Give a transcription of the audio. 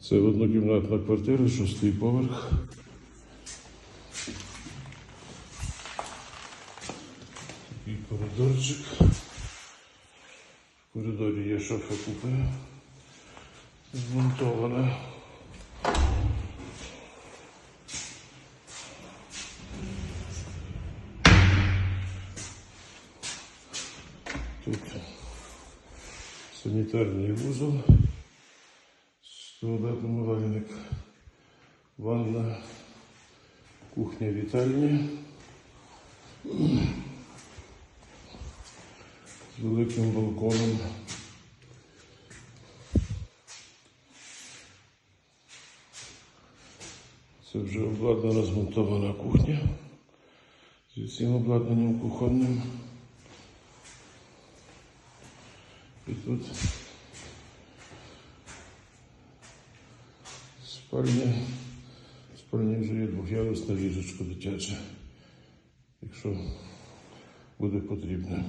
Це однокімнатна квартира, шостий поверх. Такий коридорчик. В коридорі є шафа купе. Змонтована. Тут санітарний вузол, туалет, умивальник, ванна, кухня, вітальня. З великим балконом. Це вже обладнана змонтована кухня зі всім обладнанням кухонним. І тут спальня. В спальні вже є двох'ярусне ліжечко дитяче, якщо буде потрібно.